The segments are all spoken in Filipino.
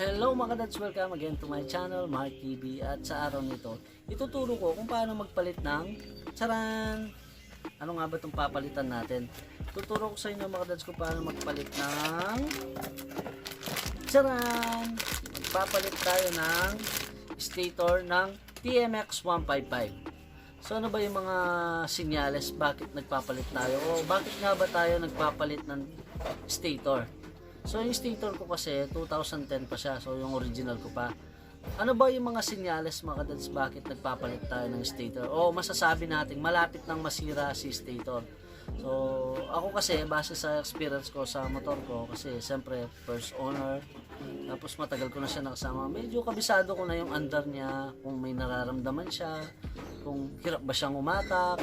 Hello mga kadads, welcome again to my channel, Mark TV at sa araw nito, ituturo ko kung paano magpalit ng charan! Ano nga ba itong papalitan natin? Tuturo ko sa inyo mga kadads kung paano magpalit ng charan! Magpapalit tayo ng stator ng TMX 155. So ano ba yung mga sinyales bakit nagpapalit tayo o bakit nga ba tayo nagpapalit ng stator? So yung stator ko kasi 2010 pa siya. So yung original ko pa. Ano ba yung mga sinyales mga kadads bakit nagpapalit tayo ng stator? O masasabi natin malapit nang masira si stator. So ako kasi base sa experience ko sa motor ko kasi siyempre first owner tapos matagal ko na siya nakasama. Medyo kabisado ko na yung andar niya, kung may nararamdaman siya, kung hirap ba siyang umatak.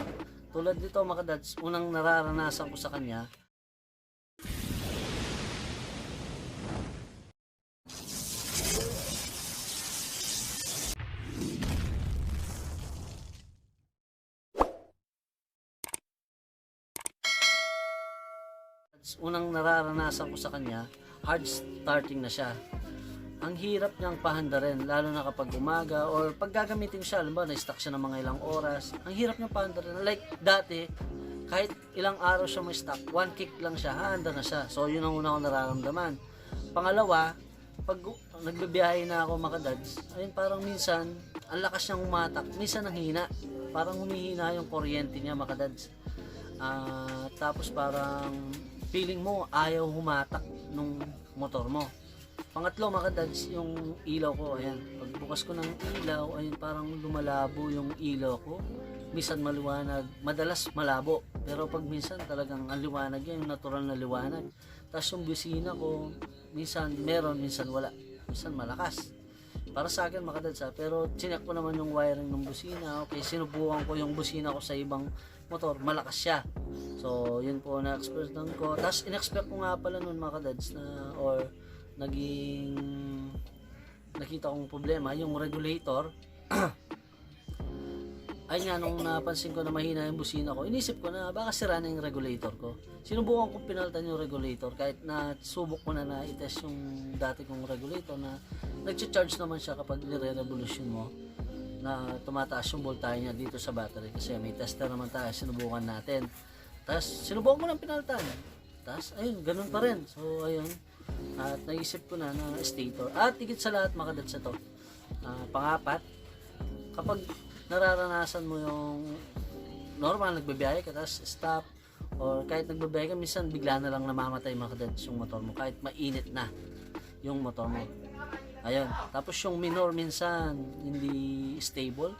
Tulad dito mga kadads, unang nararanasan ko sa kanya, unang nararanasan ko sa kanya, hard starting na siya. Ang hirap niyang pahandarin, lalo na kapag umaga or pag gagamitin siya, alam ba, na-stuck siya ng mga ilang oras. Ang hirap niyang pahandarin. Like dati, kahit ilang araw siya may stuck, one kick lang siya, handa na siya. So, yun ang una ko nararamdaman. Pangalawa, pag nagbibiyahe na ako makadads, ayun parang minsan, ang lakas niyang umatak, minsan ang hina. Parang humihina yung kuryente niya makadads. Ah, tapos parang feeling mo ayaw humatak nung motor mo. Pangatlo, dads, yung ilaw ko, ayan. Pagbukas ko ng ilaw, ayun, parang lumalabo yung ilaw ko. Minsan maliwanag, madalas malabo. Pero pag minsan talagang ang liwanag yan, yung natural na liwanag. Tapos yung busina ko, minsan meron, minsan wala. Minsan malakas. Para sa akin, mga dads, ha? pero chinek ko naman yung wiring ng busina. Okay, sinubukan ko yung busina ko sa ibang motor, malakas siya. So, yun po na-expert ko. Tapos, in-expect ko nga pala nun mga kadads na, or naging nakita kong problema, yung regulator. ay nga, nung napansin ko na mahina yung busina ko, inisip ko na baka sira na yung regulator ko. Sinubukan ko pinaltan yung regulator kahit na subok ko na na itest yung dati kong regulator na nag-charge naman siya kapag nire-revolution mo na tumataas yung voltahe niya dito sa battery kasi may tester naman tayo, sinubukan natin. Tapos sinubukan ko ng pinaltan. Tapos ayun, ganun pa rin. So ayun, at naisip ko na na stator. At higit sa lahat mga sa to. Ah, pangapat, kapag nararanasan mo yung normal nagbibiyahe ka tapos stop or kahit nagbibiyahe ka minsan bigla na lang namamatay mga kadats yung motor mo kahit mainit na yung motor mo ayun. Tapos yung minor minsan hindi stable.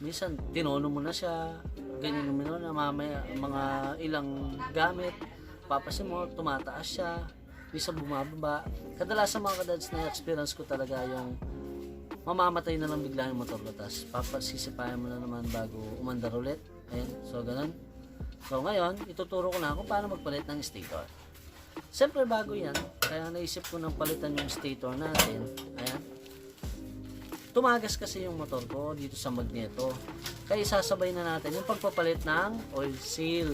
Minsan tinono mo na siya. Ganyan yung minor na mamaya mga ilang gamit. Papasin mo tumataas siya. Minsan bumababa. Kadalasan mga kadads na experience ko talaga yung mamamatay na lang bigla yung motor tapos papasisipayan mo na naman bago umandar ulit. Ayan so ganun. So ngayon ituturo ko na kung paano magpalit ng stator siyempre bago yan kaya naisip ko nang palitan yung stator natin. Ayan. Tumagas kasi yung motor ko dito sa magneto. Kaya isasabay na natin yung pagpapalit ng oil seal.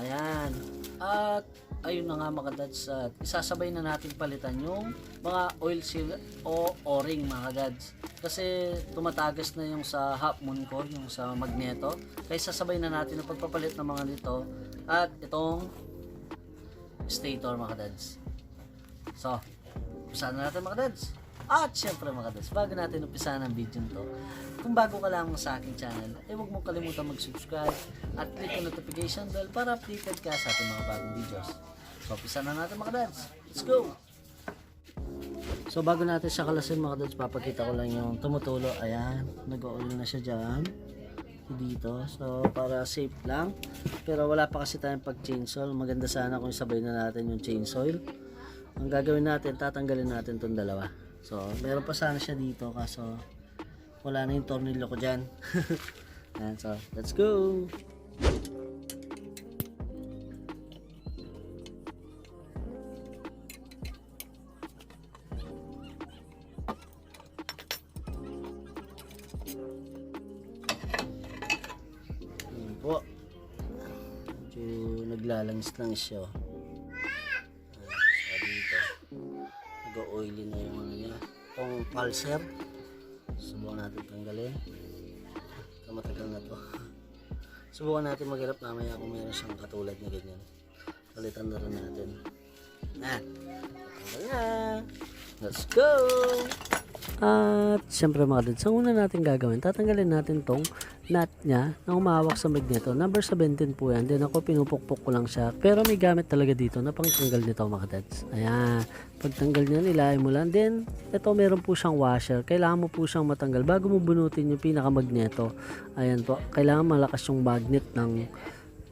Ayan. At ayun na nga mga dads at isasabay na natin palitan yung mga oil seal o o-ring mga dads. Kasi tumatagas na yung sa half moon ko yung sa magneto. Kaya isasabay na natin ang pagpapalit ng mga nito. At itong stator mga dads so umpisa na natin mga dads at syempre mga dads bago natin umpisa ng video to kung bago ka lamang sa aking channel eh huwag mong kalimutan mag-subscribe at click ang notification bell para updated ka sa ating mga bagong videos So, umpisa na natin mga dads. Let's go! So, bago natin siya kalasin mga dads, papakita ko lang yung tumutulo. Ayan, nag-oil na siya dyan. Dito. So, para safe lang. Pero wala pa kasi tayong pag-chainsaw. Maganda sana kung sabay na natin yung chainsaw. Ang gagawin natin, tatanggalin natin tong dalawa. So, meron pa sana siya dito kaso wala na yung tornilyo ko dyan. Ayan, so, let's go! Naglalangis lang siya. oh. Ayan, siya dito. oily na yung ano niya. Itong pulser. Subukan natin tanggalin. Ito matagal na to. Subukan natin maghirap mamaya kung meron siyang katulad na ganyan. Palitan na rin natin. Na. Let's go! At syempre mga dads, ang una natin gagawin, tatanggalin natin tong nut niya na umawak sa magneto. Number 17 po yan. Then ako pinupukpok ko lang siya. Pero may gamit talaga dito na pangtanggal nito mga dads. Ayan. Pagtanggal niya, nilahin mo lang. Then, ito meron po siyang washer. Kailangan mo po siyang matanggal bago mo bunutin yung pinakamagneto. Ayan po. Kailangan malakas yung magnet ng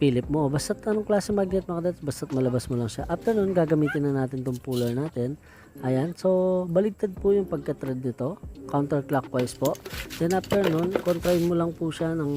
Philip mo. Basta't anong klase magnet mga dads, basta't malabas mo lang siya. After nun, gagamitin na natin tong puller natin. Ayan, so baligtad po yung pagka-thread nito. Counterclockwise po. Then after nun, kontrahin mo lang po siya ng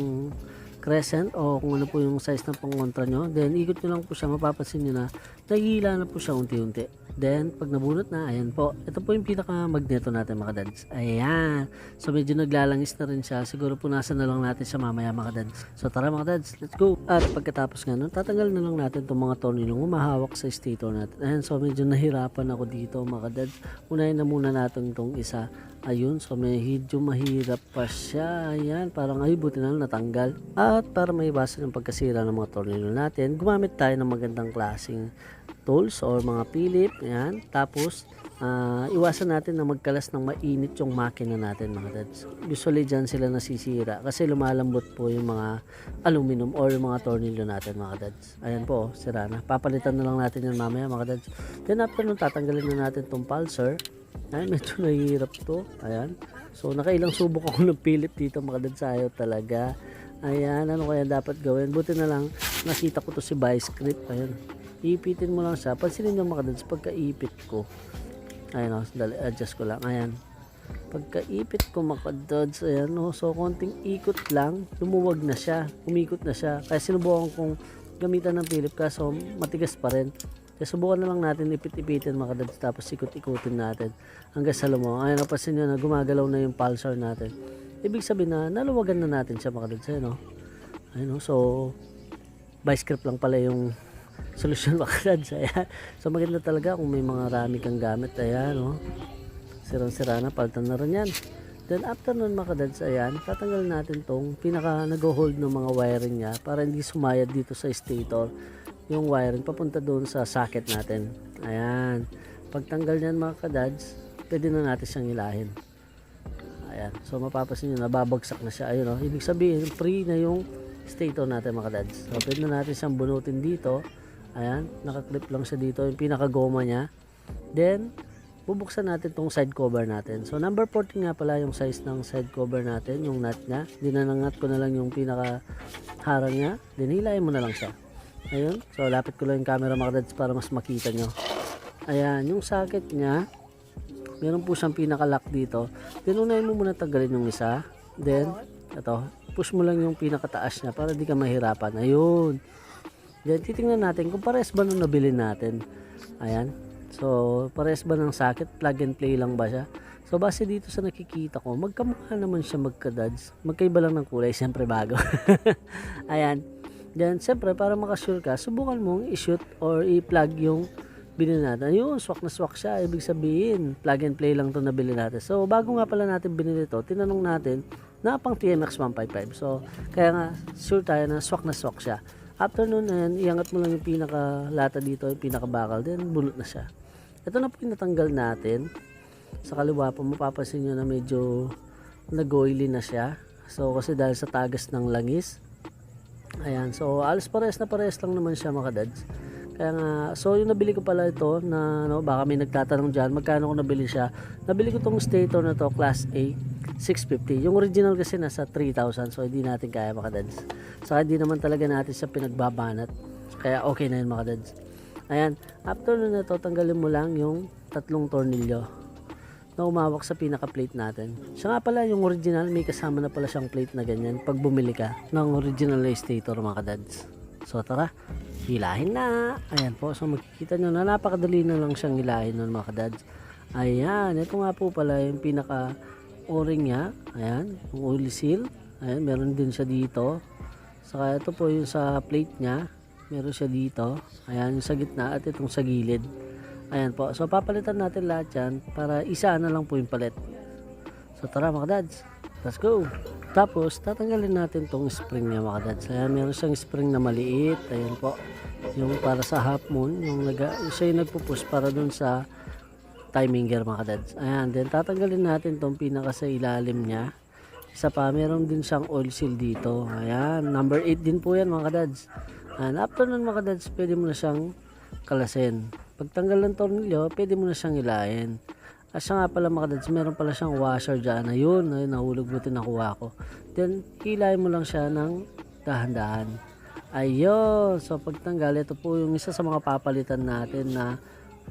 crescent o kung ano po yung size na pangontra nyo. Then ikot nyo lang po siya, mapapansin nyo na nagihila na po siya unti-unti. Then pag nabunot na, ayan po. Ito po yung pinaka-magneto natin mga dads. Ayan. So medyo naglalangis na rin siya. Siguro punasan na lang natin siya mamaya mga dads. So tara mga dads, let's go. At pagkatapos nga nun, tatanggal na lang natin itong mga tornilong umahawak sa stator natin. Ayan, so medyo nahirapan ako dito mga dads. Unahin na muna natin itong isa. Ayun, so medyo mahirap pa siya. Ayan, parang ay buti na natanggal. At para maiwasan yung pagkasira ng mga tornilyo natin, gumamit tayo ng magandang klaseng tools or mga pilip. Ayan, tapos ah, iwasan natin na magkalas ng mainit yung makina natin mga dads. Usually dyan sila nasisira kasi lumalambot po yung mga aluminum or yung mga tornilyo natin mga dads. Ayan po, oh, sira na. Papalitan na lang natin yan mamaya mga dads. Then after nun, tatanggalin na natin tong pulser. Ay, medyo nahihirap to. Ayan. So, nakailang subok ako ng Philip dito. Makadadsayo talaga. Ayan, ano kaya dapat gawin? Buti na lang, nakita ko to si Vice Script. Ayan. Ipitin mo lang siya. Pansinin nyo makadads, pagka-ipit ko. Ayan o, dali, adjust ko lang. Ayan. Pagka-ipit ko makadads, ayan o. So, konting ikot lang, lumuwag na siya. Umikot na siya. Kaya sinubukan kong gamitan ng Philip kaso matigas pa rin. Kaya subukan na lang natin ipit-ipitin mga kadads tapos ikot-ikutin natin hanggang sa lumaw. Ayan, napansin nyo na gumagalaw na yung pulsar natin. Ibig sabihin na naluwagan na natin siya mga kadads. Ayan o. Ayan o. So, by script lang pala yung solusyon mga kadads. Ayan. So, maganda talaga kung may mga rami kang gamit. Ayan o. Sirang-sira na. Paltan na rin yan. Then after nun mga kadads, ayan, tatanggalin natin tong pinaka nag-hold ng mga wiring niya para hindi sumayad dito sa stator yung wiring papunta doon sa socket natin. Ayan. Pagtanggal niyan mga kadads, pwede na natin siyang ilahin. Ayan. So mapapansin nyo, nababagsak na siya. Ayun o. Ibig sabihin, free na yung stator natin mga kadads. So pwede na natin siyang bunutin dito. Ayan. Nakaklip lang siya dito. Yung pinakagoma niya. Then, bubuksan natin tong side cover natin. So number 14 nga pala yung size ng side cover natin, yung nut niya. Dinanangat ko na lang yung pinaka harang niya. Then hilahin mo na lang siya. Ayun. So lapit ko lang yung camera mga dads para mas makita nyo. Ayan, yung socket niya, meron po siyang pinaka-lock dito. Then unahin mo muna tanggalin yung isa. Then, ito, push mo lang yung pinakataas niya para di ka mahirapan. Ayun. Then titingnan natin kung pares ba nung nabili natin. Ayan. So, pares ba ng socket? Plug and play lang ba siya? So, base dito sa nakikita ko, magkamukha naman siya magka-dads. Magkaiba lang ng kulay, siyempre bago. Ayan. Then, siyempre, para makasure ka, subukan mong i-shoot or i-plug yung binili natin. Ayun, swak na swak siya. Ibig sabihin, plug and play lang to nabili natin. So, bago nga pala natin binili to, tinanong natin na pang TMX 155. So, kaya nga, sure tayo na swak na swak siya. After nun, ayan, iangat mo lang yung pinaka lata dito, yung pinaka bakal, then bunot na siya. Ito na po yung natanggal natin. Sa kaliwa po, mapapansin nyo na medyo nag-oily na siya. So, kasi dahil sa tagas ng langis, Ayan, so alas pares na pares lang naman siya mga dads. Kaya nga, so yung nabili ko pala ito na no, baka may nagtatanong dyan, magkano ko nabili siya. Nabili ko tong stator na to, class A, 650. Yung original kasi nasa 3,000, so hindi natin kaya mga dads. Saka hindi naman talaga natin siya pinagbabanat. Kaya okay na yun mga dads. Ayan, after nun na to, tanggalin mo lang yung tatlong tornilyo na umawak sa pinaka-plate natin. Siya nga pala, yung original, may kasama na pala siyang plate na ganyan pag bumili ka ng original na stator mga kadads. So tara, hilahin na. Ayan po, so makikita nyo na napakadali na lang siyang hilahin nun mga kadads. Ayan, ito nga po pala yung pinaka o-ring niya. Ayan, yung oil seal. Ayan, meron din siya dito. Saka ito po yung sa plate niya. Meron siya dito. Ayan, yung sa gitna at itong sa gilid. Ayan po. So, papalitan natin lahat yan para isa na lang po yung palit. So, tara mga dads. Let's go. Tapos, tatanggalin natin tong spring niya mga dads. Ayan, meron siyang spring na maliit. Ayan po. Yung para sa half moon. Yung naga, siya yung nagpupush para dun sa timing gear mga dads. Ayan, then tatanggalin natin tong pinaka sa ilalim niya. Isa pa, meron din siyang oil seal dito. Ayan, number 8 din po yan mga dads. Ayan, after nun mga dads, pwede mo na siyang kalasin. Pagtanggal ng tornilyo, pwede mo na siyang ilayin. At siya nga pala mga dads, meron pala siyang washer dyan. Ayun, ayun, nahulog buti nakuha ko. Then, kilayin mo lang siya ng dahan-dahan. Ayun, so pagtanggal, ito po yung isa sa mga papalitan natin na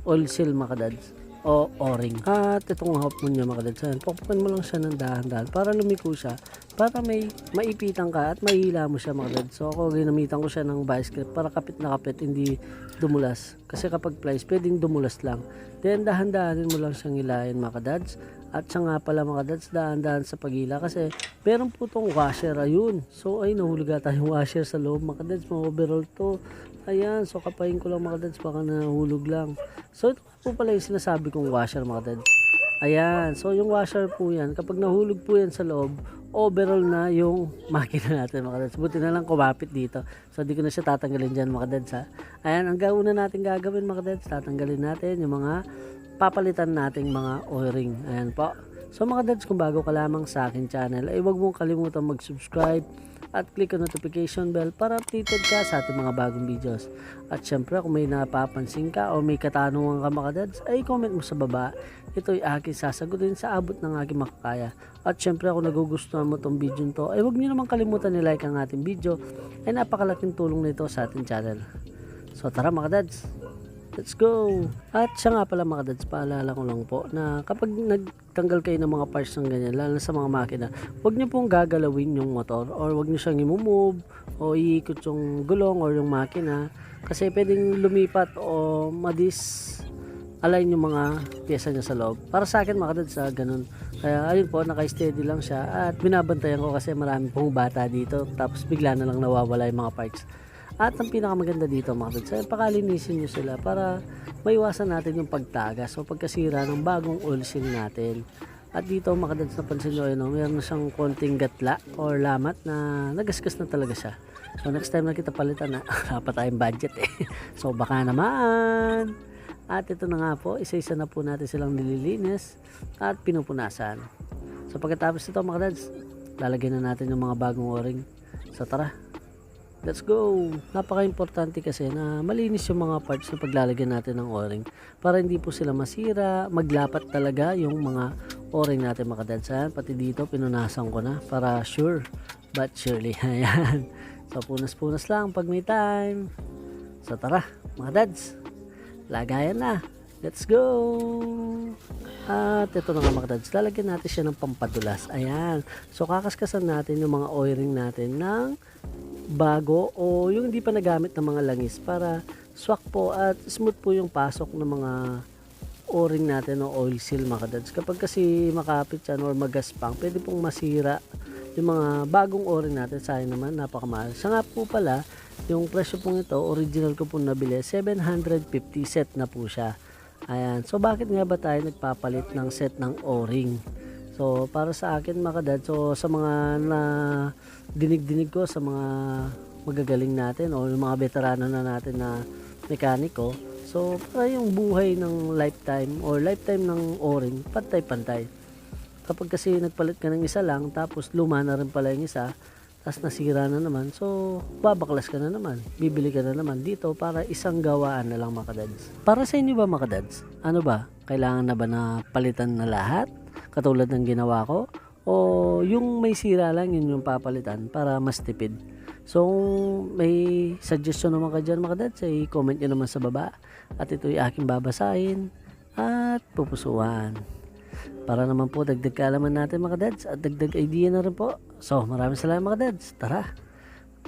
oil seal mga dads o o-ring. At itong mo niya mga dads, ayan, pupukan mo lang siya ng dahan-dahan para lumiko siya, para may maipitan ka at mahila mo siya mga. So ako ginamitan ko siya ng vice grip para kapit na kapit, hindi dumulas. Kasi kapag plies, pwedeng dumulas lang. Then dahan-dahanin mo lang siyang hilahin mga. At siya nga pala mga dads, dahan-dahan sa pagila kasi meron po tong washer, ayun. So ay nahulog ata yung washer sa loob mga dads, mga overall to. Ayan, so kapain ko lang mga dads, baka nahulog lang. So ito po pala yung sinasabi kong washer mga dads. Ayan, so yung washer po yan, kapag nahulog po yan sa loob, overall na yung makina natin mga dads. Buti na lang kumapit dito. So di ko na siya tatanggalin dyan mga dads ha. Ayan, ang gauna natin gagawin mga dads, tatanggalin natin yung mga papalitan nating mga o-ring. Ayan po. So mga dads, kung bago ka lamang sa akin channel, ay huwag mong kalimutan mag-subscribe at click ang notification bell para updated ka sa ating mga bagong videos. At syempre, kung may napapansin ka o may katanungan ka mga dads, ay comment mo sa baba. Ito'y aking sasagutin sa abot ng aking makakaya. At syempre, kung nagugustuhan mo tong video to, ay huwag niyo naman kalimutan ni-like ang ating video. Ay napakalaking tulong nito sa ating channel. So tara mga dads, Let's go! At siya nga pala mga dads, paalala ko lang po na kapag nagtanggal kayo ng mga parts ng ganyan, lalo sa mga makina, huwag niyo pong gagalawin yung motor or huwag niyo siyang i-move o iikot yung gulong or yung makina kasi pwedeng lumipat o madis align yung mga pyesa niya sa loob. Para sa akin mga dads, ah, ganun. Kaya ayun po, naka-steady lang siya at binabantayan ko kasi marami pong bata dito tapos bigla na lang nawawala yung mga parts. At ang pinakamaganda dito mga dads, ay pakalinisin nyo sila para maiwasan natin yung pagtagas o pagkasira ng bagong oil seal natin. At dito mga dads, napansin nyo, yun, meron siyang konting gatla or lamat na nagasgas na talaga siya. So next time na kita palitan na, dapat tayong budget eh. So baka naman. At ito na nga po, isa-isa na po natin silang nililinis at pinupunasan. So pagkatapos nito mga dads, lalagyan na natin yung mga bagong o-ring. So tara, Let's go! Napaka-importante kasi na malinis yung mga parts na paglalagyan natin ng o-ring para hindi po sila masira, maglapat talaga yung mga o-ring natin. Ayan, pati dito pinunasan ko na para sure but surely. Ayan. So punas-punas lang pag may time. So tara mga dads, lagayan na. Let's go! At ito na nga mga dads, lalagyan natin siya ng pampadulas. Ayan. So kakaskasan natin yung mga o-ring natin ng bago o yung hindi pa nagamit ng mga langis para swak po at smooth po yung pasok ng mga o-ring natin o oil seal mga dads. Kapag kasi makapit yan or magaspang, pwede pong masira yung mga bagong o-ring natin. Sayang naman, napakamahal. Siya nga po pala, yung presyo pong ito, original ko pong nabili, 750 set na po siya. Ayan. So, bakit nga ba tayo nagpapalit ng set ng o-ring? So, para sa akin mga kadad, so sa mga na dinig-dinig ko sa mga magagaling natin o yung mga veterano na natin na mekaniko, so para yung buhay ng lifetime or lifetime ng o-ring, pantay-pantay. Kapag kasi nagpalit ka ng isa lang, tapos luma na rin pala yung isa, tapos nasira na naman, so babaklas ka na naman, bibili ka na naman dito para isang gawaan na lang mga kadads. Para sa inyo ba mga kadads? Ano ba? Kailangan na ba na palitan na lahat? Katulad ng ginawa ko? O yung may sira lang yun yung papalitan para mas tipid? So, kung may suggestion naman ka dyan mga dads, ay comment nyo naman sa baba. At ito'y aking babasahin at pupusuan. Para naman po dagdag kaalaman natin mga dads at dagdag idea na rin po. So, maraming salamat mga dads. Tara,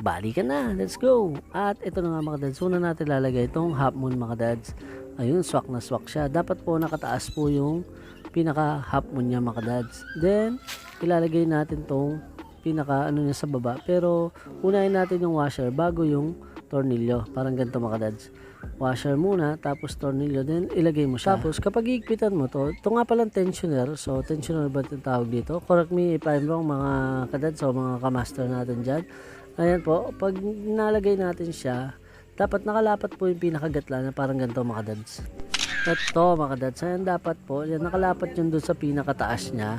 balikan na. Let's go. At ito na nga mga dads. Una natin lalagay itong half moon mga dads. Ayun, swak na swak siya. Dapat po nakataas po yung pinaka half moon niya mga dads. Then, ilalagay natin tong pinaka ano niya sa baba. Pero, unahin natin yung washer bago yung tornilyo. Parang ganito mga dads. washer muna, tapos tornilyo, then ilagay mo siya. Tapos kapag iigpitan mo to, ito nga palang tensioner, so tensioner ba itong tawag dito? Correct me if I'm wrong mga kadads o mga kamaster natin dyan. Ayan po, pag nalagay natin siya, dapat nakalapat po yung pinakagatla na parang ganito mga kadads. Ito mga kadads, ayan dapat po, yan nakalapat yun doon sa pinakataas niya.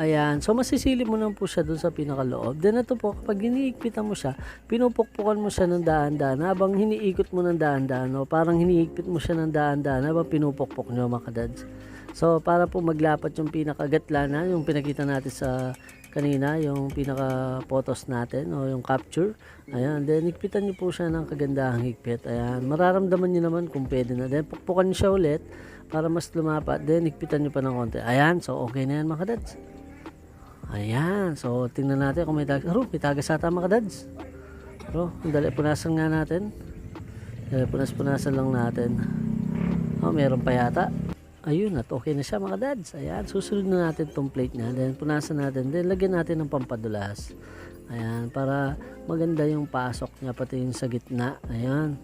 Ayan, so masisilip mo lang po siya doon sa pinakaloob. Then ito po, kapag hiniigpitan mo siya, pinupukpukan mo siya ng daan-daan habang hiniikot mo ng daan-daan. No? Parang hiniigpit mo siya ng daan-daan habang pinupukpok nyo mga kadads. So para po maglapat yung pinakagatla na, yung pinakita natin sa kanina, yung pinaka photos natin o yung capture. Ayan, then higpitan nyo po siya ng kagandahang higpit. Ayan, mararamdaman nyo naman kung pwede na. Then pukpukan nyo siya ulit para mas lumapat. Then higpitan nyo pa ng konti. Ayan, so okay na yan mga kadads. Ayan, so tingnan natin kung may tagas. Aro, may tagas ata mga kadads. Aro, dali, punasan nga natin. Dali, punas-punasan lang natin. Oh, meron pa yata. Ayun, at okay na siya mga dads. Ayan, susunod na natin tong plate niya. Then, punasan natin. Then, lagyan natin ng pampadulas. Ayan, para maganda yung pasok niya, pati yung sa gitna. Ayan.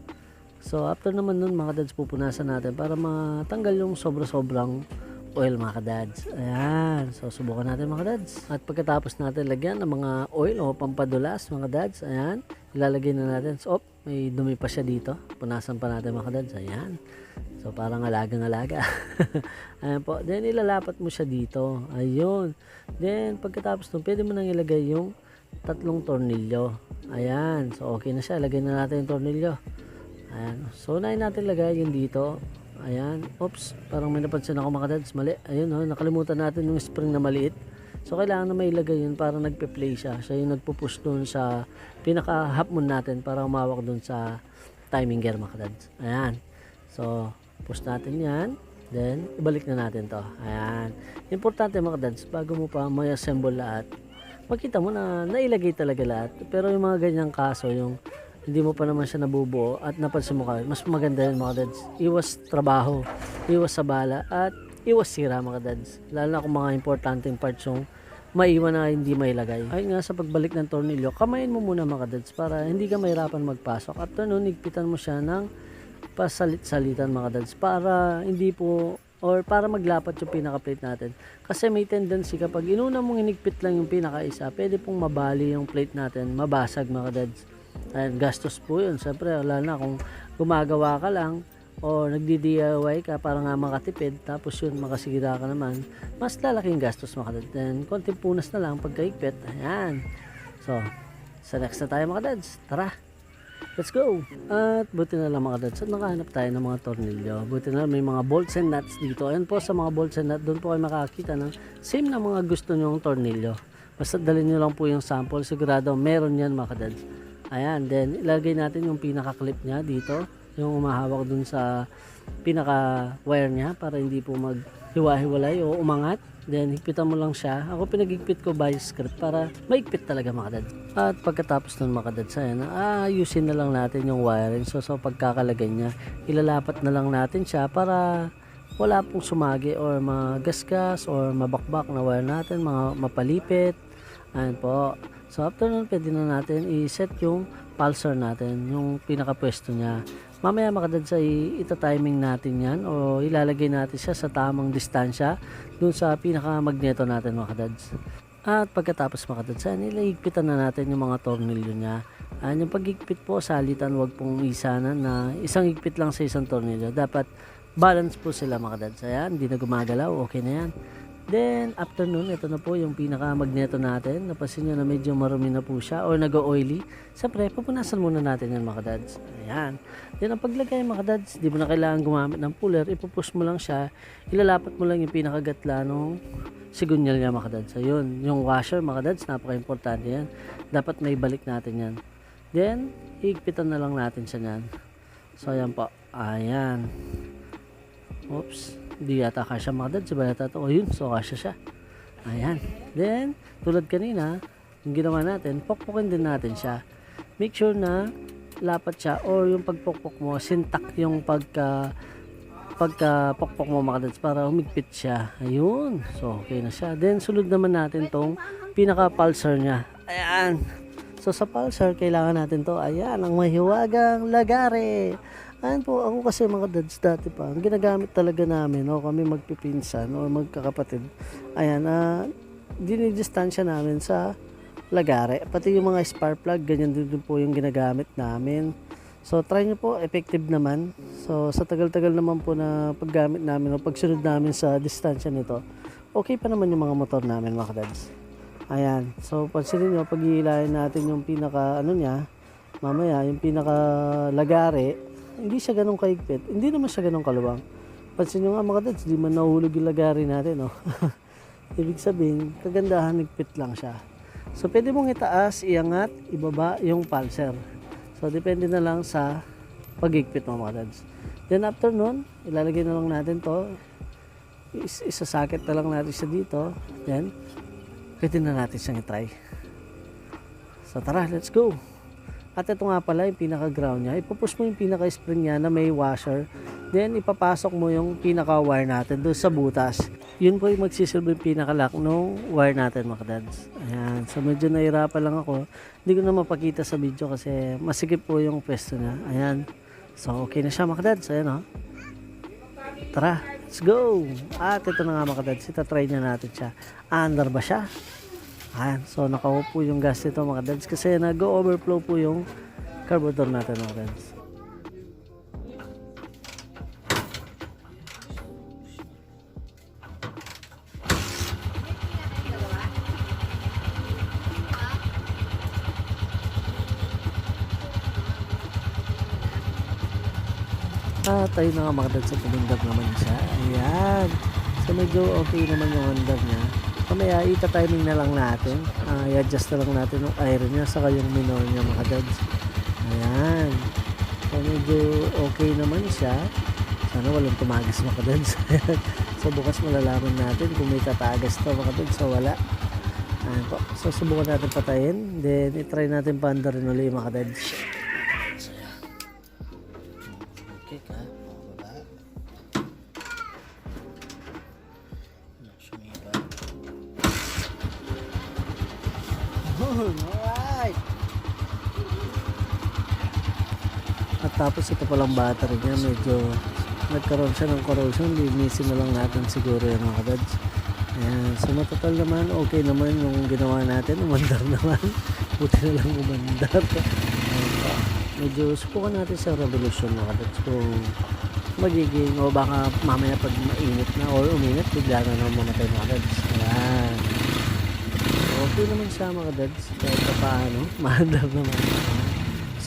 So, after naman nun mga dads, pupunasan natin para matanggal yung sobra-sobrang oil mga kadads. Ayan. So, subukan natin mga dads. At pagkatapos natin lagyan ng mga oil o pampadulas mga dads. Ayan. Ilalagay na natin. So, op, may dumi pa siya dito. Punasan pa natin mga kadads. Ayan. So, parang alagang-alaga. Ayan po. Then, ilalapat mo siya dito. Ayun. Then, pagkatapos nun, pwede mo nang ilagay yung tatlong tornilyo. Ayan. So, okay na siya. Lagay na natin yung tornilyo. Ayan. So, unahin natin lagay yung dito. Ayan. Oops. Parang may napansin ako mga dads. Mali. Ayun. Oh, nakalimutan natin yung spring na maliit. So, kailangan na may ilagay yun para nagpe-play siya. Siya yung nagpo-push doon sa pinaka-half moon natin para umawak doon sa timing gear mga dads. Ayan. So, push natin yan. Then, ibalik na natin to. Ayan. Importante mga dads, bago mo pa may assemble lahat, makita mo na nailagay talaga lahat. Pero yung mga ganyang kaso, yung hindi mo pa naman siya nabubuo at napansin mo ka, mas maganda yun mga dads. Iwas trabaho, iwas sa bala, at iwas sira mga dads. Lalo na kung mga importanteng parts yung maiwan na hindi mailagay. Ay nga sa pagbalik ng tornilyo, kamayin mo muna mga dads para hindi ka mahirapan magpasok. At nun, higpitan mo siya ng pasalit-salitan mga dads para hindi po or para maglapat yung pinaka-plate natin. Kasi may tendency kapag inuna mong inigpit lang yung pinaka-isa, pwede pong mabali yung plate natin, mabasag mga dads. At gastos po yun. Siyempre, wala na kung gumagawa ka lang o nagdi-DIY ka para nga makatipid tapos yun makasigira ka naman mas lalaking gastos dads then konting punas na lang pagkaigpit ayan so sa next na tayo mga dads tara Let's go! At buti na lang mga dads at nakahanap tayo ng mga tornilyo. Buti na lang may mga bolts and nuts dito. Ayan po sa mga bolts and nuts, doon po kayo makakita ng same na mga gusto nyong tornilyo. Basta dalhin nyo lang po yung sample. Sigurado meron yan mga dads. Ayan, then ilagay natin yung pinaka-clip niya dito. Yung umahawak dun sa pinaka-wire niya para hindi po maghiwa-hiwalay o umangat. Then, higpitan mo lang siya. Ako pinagigpit ko by script para maigpit talaga mga dads. At pagkatapos nun mga dads, ayan, ayusin na lang natin yung wiring. So, sa pagkakalagay niya, ilalapat na lang natin siya para wala pong sumagi or magasgas or mabakbak na wire natin, mga mapalipit. Ayan po. So, after nun, pwede na natin i-set yung pulsar natin, yung pinakapwesto niya. Mamaya mga dads ay ita-timing natin yan o ilalagay natin siya sa tamang distansya dun sa pinaka-magneto natin mga dads. At pagkatapos mga dads, ay nilahigpitan na natin yung mga tornilyo niya. Ayan, yung pagigpit po, salitan, wag pong isanan na isang higpit lang sa isang tornilyo. Dapat balance po sila mga dads. Ayan, hindi na gumagalaw, okay na yan. Then, after nun, ito na po yung pinaka-magneto natin. Napansin nyo na medyo marumi na po siya or nag-oily. Siyempre, pupunasan muna natin yan mga dads. Ayan. Then, ang paglagay mga dads, di mo na kailangan gumamit ng puller. Ipupush mo lang siya. Ilalapat mo lang yung pinakagatla nung sigunyal niya mga dads. Ayun, yung washer mga dads, napaka-importante yan. Dapat may balik natin yan. Then, higpitan na lang natin siya yan. So, ayan po. Ayan. Oops. Di yata kasya mga dads. Iba yata ito. O yun. So, kasya siya. Ayan. Then, tulad kanina, yung ginawa natin, pokpokin din natin siya. Make sure na lapat siya or yung pagpokpok mo, sintak yung pagka pagka pokpok mo mga dads para humigpit siya. Ayun. So, okay na siya. Then, sunod naman natin tong pinaka-pulsar niya. Ayan. So, sa pulsar, kailangan natin to. Ayan, ang mahiwagang lagare. Ayan po, ako kasi mga dads dati pa, ang ginagamit talaga namin, o kami magpipinsan o magkakapatid, ayan, ah, dinidistansya namin sa lagare. Pati yung mga spark plug, ganyan din, po yung ginagamit namin. So, try nyo po, effective naman. So, sa tagal-tagal naman po na paggamit namin o pagsunod namin sa distansya nito, okay pa naman yung mga motor namin mga dads. Ayan. So, pansinin nyo, pag natin yung pinaka, ano niya, mamaya, yung pinaka lagare, hindi siya ganun kaigpit. Hindi naman siya ganun kaluwang. Pansin nyo nga mga dads, di man nahulog yung lagare natin, no? Ibig sabihin, kagandahan, nigpit lang siya. So, pwede mong itaas, iangat, ibaba yung pulser. So, depende na lang sa pagigpit mo mga dads. Then, after nun, ilalagay na lang natin to. Is isasakit na lang natin siya dito. Then, pwede na natin siyang itry. So, tara, let's go. At ito nga pala yung pinaka-ground niya. Ipupush mo yung pinaka-spring niya na may washer. Then, ipapasok mo yung pinaka-wire natin doon sa butas. Yun po yung magsisilbi yung pinaka-lock ng wire natin mga dads. Ayan. So, medyo nahirapan lang ako. Hindi ko na mapakita sa video kasi masikip po yung pwesto niya. Ayan. So, okay na siya mga dads. Ayan o. Tara, let's go! At ito na nga mga dads. Ita-try na natin siya. Under ba siya? Ayan, so nakaupo yung gas nito mga dads kasi nag-overflow po yung carburetor natin mga dads. Ah, tayo na nga mga dads tumindab naman siya. Ayan. So medyo okay naman yung under niya. Mamaya ita-timing na lang natin. Ah, i-adjust na lang natin yung iron niya saka yung minor niya mga dads. Ayan. So medyo okay naman siya. Sana walang tumagas mga dads. so bukas malalaman natin kung may tatagas to mga dads. So wala. Ayan po. So subukan natin patayin. Then itry natin paanda rin ulit mga dads. Palang battery niya medyo nagkaroon siya ng corrosion. Linisin na lang natin siguro yung mga dads. Ayan. So matotal naman, okay naman yung ginawa natin. Umandar naman. Buti na lang umandar. Medyo subukan natin sa revolution mga dads kung magiging o baka mamaya pag mainit na or uminit bigla na naman mamatay mga dads. Ayan. Okay naman siya mga dads. Kahit pa paano, mahandar naman.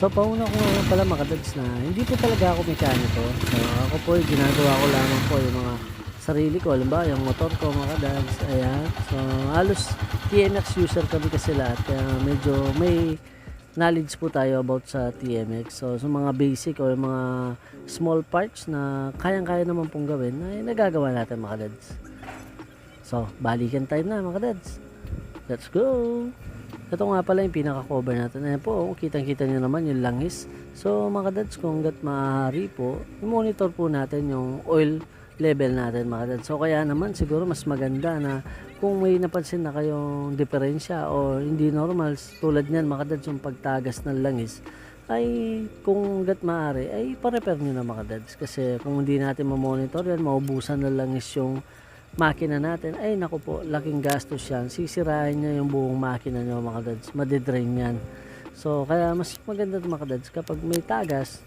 So, pauna ko nga pala mga dads na hindi po talaga ako mekaniko. So, ako po, ginagawa ko lamang po yung mga sarili ko. Alam ba, yung motor ko mga dads. Ayan. So, halos TMX user kami kasi lahat. Kaya medyo may knowledge po tayo about sa TMX. So, sa mga basic o yung mga small parts na kayang-kaya naman pong gawin, ay nagagawa natin mga dads. So, balikan tayo na mga dads. Let's go! Ito nga pala yung pinaka-cover natin. Ayan po, oh, kitang-kita nyo naman yung langis. So mga dads, kung hanggat maaari po, i-monitor po natin yung oil level natin mga dads. So kaya naman siguro mas maganda na kung may napansin na kayong diferensya o hindi normal, tulad niyan mga dads yung pagtagas ng langis, ay kung hanggat maaari, ay pa-repair nyo na mga dads. Kasi kung hindi natin ma-monitor yan, maubusan na langis yung makina natin, ay naku po, laking gastos yan. Sisirahin niya yung buong makina nyo mga dads. Madidrain yan. So, kaya mas maganda mga dads kapag may tagas,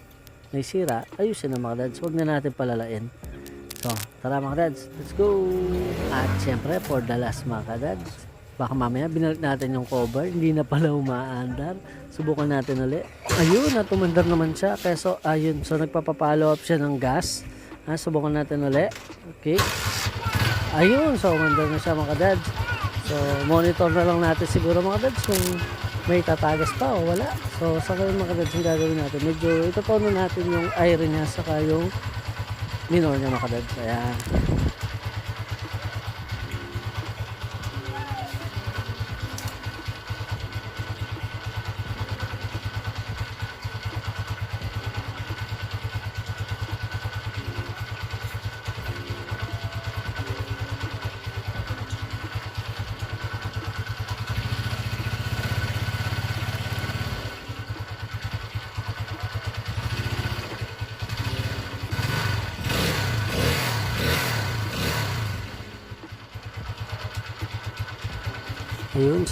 may sira, ayusin na mga dads. Huwag na natin palalain. So, tara mga dads, let's go! At syempre, for the last mga dads, baka mamaya binalik natin yung cover, hindi na pala umaandar. Subukan natin ulit. Ayun, natumandar naman siya. Kaya so, ayun, so nagpapapalo up siya ng gas. Ha, subukan natin ulit. Okay. Ayun, so umandar na siya mga dads. So, monitor na lang natin siguro mga dads kung may tatagas pa o wala. So, sa ngayon mga dads yung gagawin natin. Medyo itotono natin yung iron niya saka yung minor niya mga dads. Ayan.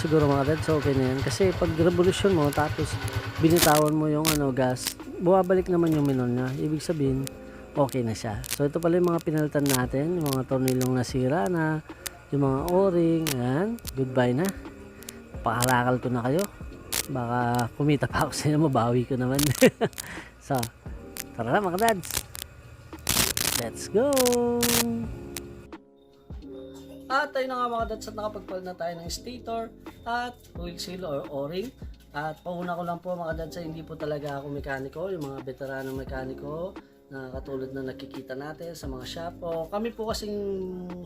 Siguro mga dads, okay na yan. Kasi pag revolution mo, tapos binitawan mo yung ano, gas, bumabalik naman yung minol niya. Ibig sabihin, okay na siya. So, ito pala yung mga pinalitan natin, yung mga tornilong nasira na, yung mga o-ring, ayan, goodbye na. Pakalakal ko na kayo. Baka kumita pa ako sa inyo, mabawi ko naman. so, tara na mga dads. Let's go! At tayo na nga mga dads at nakapagpal na tayo ng stator at oil seal or o-ring. At pauna ko lang po mga dads hindi po talaga ako mekaniko, yung mga veteranong mekaniko na katulad na nakikita natin sa mga shop. O kami po kasing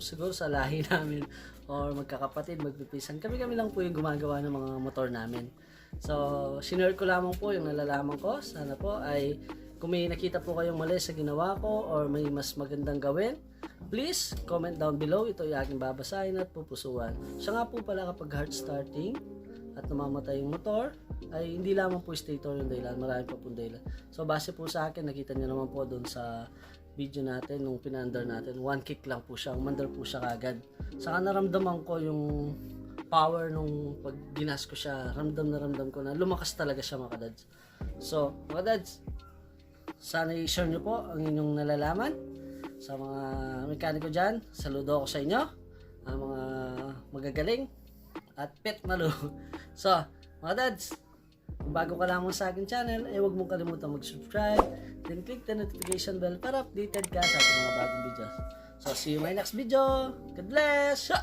siguro sa lahi namin or magkakapatid, magpipisan. Kami-kami lang po yung gumagawa ng mga motor namin. So, sinare ko lamang po yung nalalaman ko. Sana po ay kung may nakita po kayong mali sa ginawa ko or may mas magandang gawin, please comment down below. Ito yung aking babasahin at pupusuan. Siya nga po pala kapag hard starting at namamatay yung motor, ay hindi lamang po stator yung dahilan. Marami pa pong dahilan. So base po sa akin, nakita niyo naman po doon sa video natin, nung pinandar natin, one kick lang po siya. Umandar po siya kagad. Saka naramdaman ko yung power nung pag ginas ko siya. Ramdam na ramdam ko na lumakas talaga siya mga kadads. So, mga dads, sana i-share nyo po ang inyong nalalaman sa mga mekaniko dyan. Saludo ako sa inyo, ang mga magagaling at pet malo. So, mga dads, kung bago ka lamang sa akin channel, eh huwag mong kalimutan mag-subscribe, then click the notification bell para updated ka sa ating mga bagong videos. So, see you my next video. God bless!